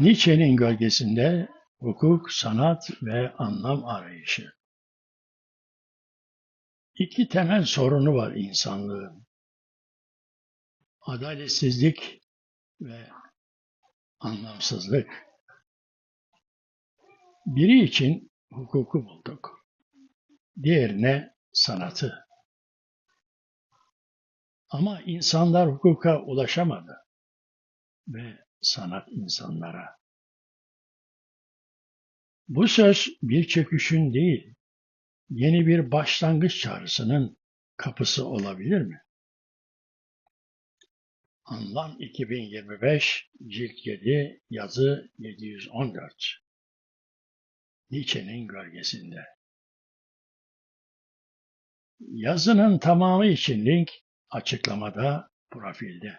Nietzsche'nin gölgesinde hukuk, sanat ve anlam arayışı. İki temel sorunu var insanlığın. Adaletsizlik ve anlamsızlık. Biri için hukuku bulduk. Diğerine sanatı. Ama insanlar hukuka ulaşamadı ve sanat insanlara. Bu söz bir çöküşün değil, yeni bir başlangıç çağrısının kapısı olabilir mi? Anlam 2025 Cilt 7 Yazı 714 Nietzsche'nin gölgesinde Yazının tamamı için link açıklamada profilde.